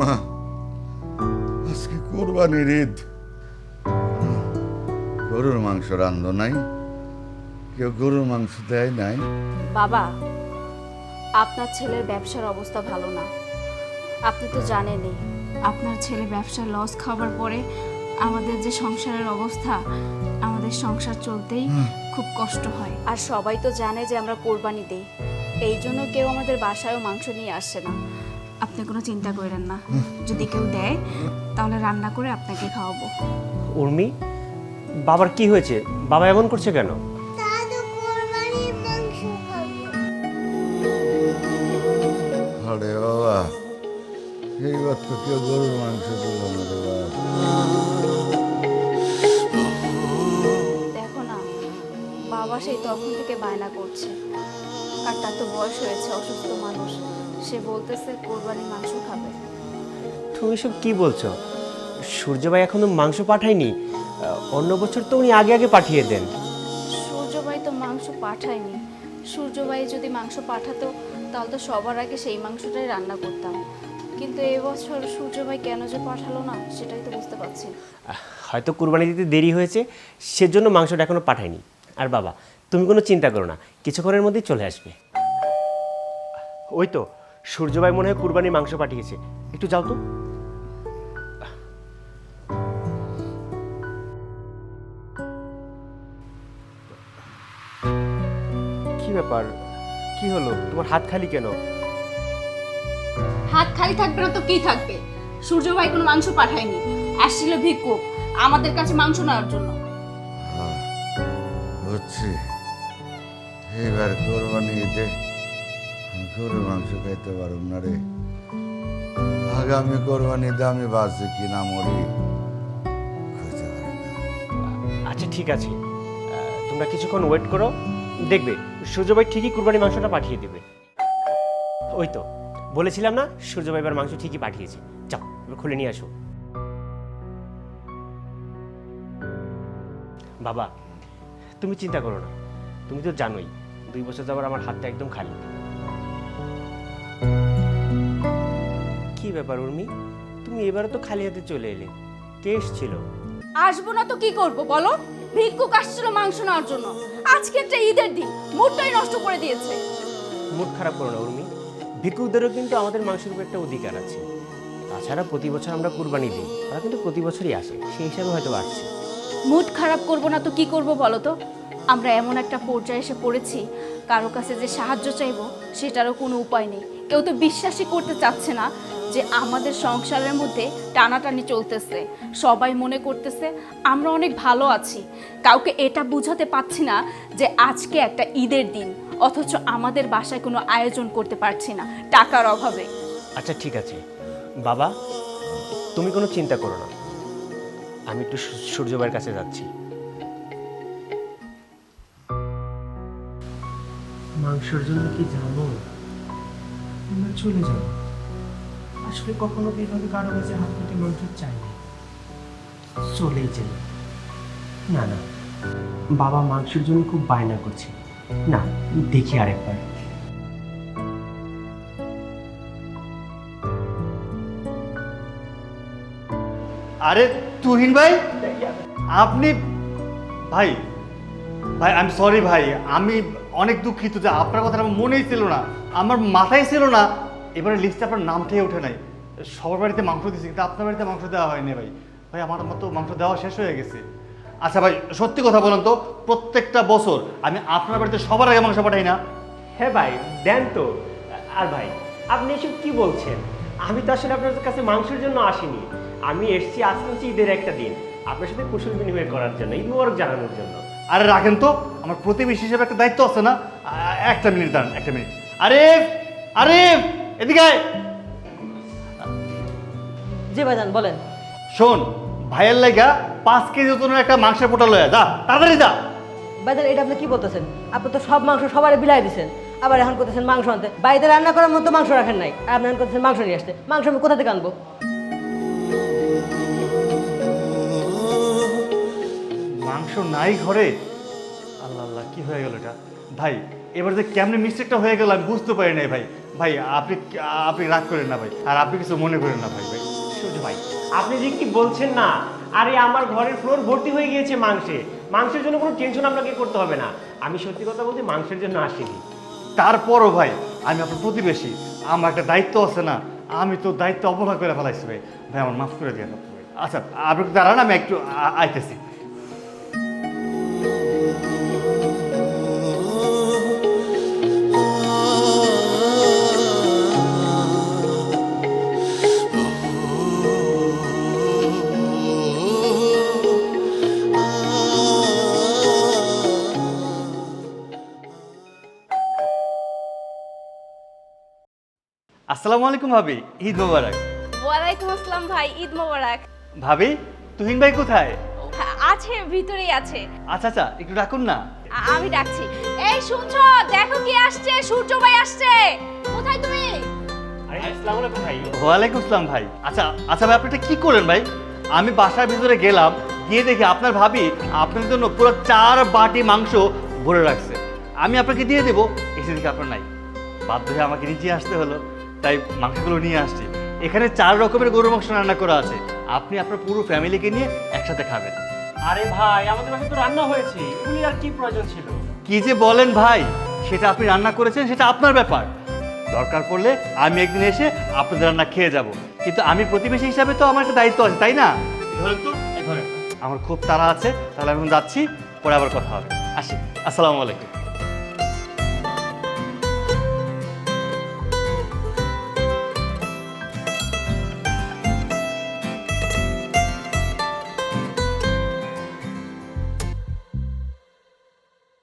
মা আজকে কোরবানির ঈদ। গরুর মাংস রান্ধ নাই কেউ গরুর মাংস দেয় নাই। বাবা আপনার ছেলের ব্যবসার অবস্থা ভালো না। আপনি তো জানেনই আপনার ছেলে ব্যবসা লস খাওয়ার পরে আমাদের যে সংসারের অবস্থা আমাদের সংসার চলতেই খুব কষ্ট হয়। আর সবাই তো জানে যে আমরা কোরবানি দেই এই জন্য কেউ আমাদের বাসায়ও মাংস নিয়ে আসে না। আপনি কোনো চিন্তা করেন না। যদি কেউ দেয় তাহলে রান্না করে আপনাকে খাওয়াবো। উর্মি বাবার কি হয়েছে? বাবা এমন করছে কেন? দাদু কোরবানির মাংস খাবে। আরে বাবা এইবার তো কেউ গরুর মাংস দিল না রে দেখো না বাবা সেই তখন থেকে বায়না করছে। আর তার তো বয়স হয়েছে অসুস্থ মানুষ। সে বলতেছে কোরবানির মাংস খাবে। তুমি সব কি বলছো? সূর্য ভাই এখনও মাংস পাঠায়নি। অন্য বছর তো উনি আগে আগে পাঠিয়ে দেন। সূর্যবাই তো মাংস পাঠায়নি। সূর্যবাই যদি মাংস পাঠাতো তাহলে তো সবার আগে সেই মাংসটাই রান্না করতাম। কিন্তু এবছর সূর্যবাই কেন যে পাঠালো না সেটাই তো বুঝতে পারছি হয়তো কুরবানি দিতে দেরি হয়েছে সেজন্য মাংসটা এখনও পাঠায়নি। আর বাবা তুমি কোনো চিন্তা করো না কিছুক্ষণের মধ্যেই চলে আসবে। ওই তো সূর্য ভাই মনে হয় কুরবানির মাংস পাঠিয়েছে। একটু যাও তো। কি ব্যাপার? কি হলো? তোমার হাত খালি কেন? হাত খালি থাকবে না তো কি থাকবে? সূর্যভাই কোনো মাংস পাঠায়নি। আসছিল ভিক্ষুক আমাদের কাছে মাংস নেওয়ার জন্য। হ্যাঁ, বুঝছি। এইবার কোরবানি ঈদে গরুর মাংস খাইতে পারব না রে। আগামী কোরবানিতে আমি বাঁচি কি না। মরি আচ্ছা ঠিক আছে। তোমরা কিছুক্ষণ ওয়েট করো। দেখবে, সূর্যভাই ঠিকই কুরবানি মাংসটা পাঠিয়ে দেবে। ওই তো, বলেছিলাম না, সূর্যভাই এবার মাংস ঠিকই পাঠিয়েছে। যাও, এবার খুলে নিয়ে আসো। বাবা, তুমি চিন্তা করো না। তুমি তো জানোই, দুই বছর যাবার আমার হাতটা একদম খালি। কি ব্যাপার উর্মি? তুমি এবারও তো খালি হাতে চলে এলে। কে এসেছিল আসব না তো কি করব বলো? ভিক্ষুক আসছিল মাংস নেওয়ার জন্য। আজকে একটা ঈদের দিন মুডটাই নষ্ট করে দিয়েছে। মুড খারাপ করো না উর্মি। ভিক্ষুকদেরও কিন্তু আমাদের মাংসের উপর একটা অধিকার আছে। তাছাড়া প্রতি বছর আমরা কুরবানি দিই ওরা কিন্তু প্রতি বছরই আসে সেই হিসাবে হয়তো আসছে। মুড খারাপ করব না তো কি করব বলো তো? আমরা এমন একটা পর্যায়ে এসে পড়েছি কারও কাছে যে সাহায্য চাইব সেটারও কোনো উপায় নেই। কেউ তো বিশ্বাসই করতে চাচ্ছে না যে আমাদের সংসারের মধ্যে টানাটানি চলতেছে সবাই মনে করতেছে আমরা অনেক ভালো আছি। কাউকে এটা বুঝাতে পারছি না যে আজকে একটা ঈদের দিন অথচ আমাদের বাসায় কোনো আয়োজন করতে পারছি না টাকার অভাবে। আচ্ছা ঠিক আছে। বাবা তুমি কোনো চিন্তা করো না। আমি একটু সূর্যবাইয়ের কাছে যাচ্ছি। মাংসের জন্য কি জানো আমরা চলে যাব। আসলে কখনো তো এভাবে কারও কাছে হাত পেতে মাংস চাইনি চলেই যাই। না না। বাবা মাংসের জন্য খুব বায়না করছে। না, দেখি আরেকবার। আরে, তুহিন ভাই? আপনি ভাই ভাই আই এম সরি ভাই। আমি অনেক দুঃখিত যে আপনার কথাটা আমার মনেই ছিল না। আমার মাথায় ছিল না এবারে লিস্টে আপনার নামটাই ওঠে নাই। সবার বাড়িতে মাংস দিয়েছি কিন্তু আপনার বাড়িতে মাংস দেওয়া হয়নি ভাই। ভাই আমার মতো মাংস দেওয়া শেষ হয়ে গেছে। আচ্ছা ভাই সত্যি কথা বলেন তো প্রত্যেকটা বছর আমি আপনার বাড়িতে সবার আগে মাংস পাঠাই না। হ্যাঁ ভাই দেন তো। আর ভাই আপনি এসব কি বলছেন? আমি তো আসলে আপনার কাছে মাংসের জন্য আসিনি। আমি এসেছি আজকে হচ্ছে ঈদের একটা দিন। আপনার সাথে কুশল বিনিময় করার জন্য ঈদ মোবারক জানানোর জন্য। আরে রাখেন তো আমার প্রতিবেশী হিসেবে একটা দায়িত্ব আছে না? একটা মিনিট দাঁড়ান একটা মিনিট। আরে আরে এদিকে আয়। জি ভাইজান বলেন। শোন ভাইয়ের লাইগা পাঁচ কেজি ওজনের একটা মাংসের পোটা লয়া যা তাড়াতাড়ি যা। ভাইজান এটা আপনি কি বলতেছেন? আপনি তো সব মাংস সবারে বিলাই দিছেন। আবার এখন করতেছেন মাংস আনতে। বাড়িতে রান্না করার মতো মাংস রাখেন নাই। আর আপনি এখন করতেছেন মাংস নিয়ে আসতে। মাংস আমি কোথা থেকে আনব? মাংস নাই ঘরে। আল্লাহ আল্লাহ কি হয়ে গেল এটা? ভাই এবার যে কেমনি মিস্টেকটা হয়ে গেল আমি বুঝতে পারি নাই ভাই। ভাই আপনি আপনি রাগ করেন না ভাই আর আপনি কিছু মনে করেন না ভাই ভাই। সূর্য ভাই আপনি যে কি বলছেন না আরে আমার ঘরের ফ্লোর ভর্তি হয়ে গিয়েছে মাংসে। মাংসের জন্য কোনো টেনশন আপনাকে করতে হবে না। আমি সত্যি কথা বলতে মাংসের জন্য আসিনি। তারপরও ভাই আমি আপনার প্রতিবেশী আমার একটা দায়িত্ব আছে না আমি তো দায়িত্ব অবহেলা করে ফেলাইছি ভাই। ভাই আমার মাফ করে দিয়ে আচ্ছা আপনি দাঁড়ান আমি একটু আইতেছি। আসসালামু আলাইকুম ভাবি ঈদ মোবারক। ওয়ালাইকুম আসসালাম ভাই ঈদ মোবারক। ভাবি তুহিন ভাই কোথায়? আছে ভিতরেই আছে। আচ্ছা আচ্ছা একটু ডাকুন না। আমি ডাকছি। এই শুনছো দেখো কি আসছে সূর্য ভাই আসছে। কোথায় তুমি? আরে আসসালামু আলাইকুম ভাই। ওয়ালাইকুম আসসালাম ভাই। আচ্ছা আচ্ছা ভাই আপনি এটা কি করলেন ভাই? আমি বাসার ভিতরে গেলাম গিয়ে দেখি আপনার ভাবি আপনার জন্য পুরো চার বাটি মাংস ভরে রাখছে। আমি আপনাকে দিয়ে দেবো এসে দেখি আপনার নাই। বাধ্য হয়ে আমাকে নিচে আসতে হলো। তাই মাংসগুলো নিয়ে আসছি। এখানে চার রকমের গরু মাংস রান্না করা আছে। আপনি আপনার পুরো ফ্যামিলিকে নিয়ে একসাথে খাবেন। আরে ভাই আমাদের বাসায় তো রান্না হয়েছে। এগুলি আর কি প্রয়োজন ছিল? কি যে বলেন ভাই সেটা আপনি রান্না করেছেন সেটা আপনার ব্যাপার। দরকার পড়লে আমি একদিন এসে আপনাদের রান্না খেয়ে যাব। কিন্তু আমি প্রতিবেশী হিসাবে তো আমার একটা দায়িত্ব আছে তাই না? ধরেন তো ধরেন। আমার খুব তাড়া আছে তাহলে আমি এখন যাচ্ছি পরে আবার কথা হবে। আসি আসসালামু আলাইকুম।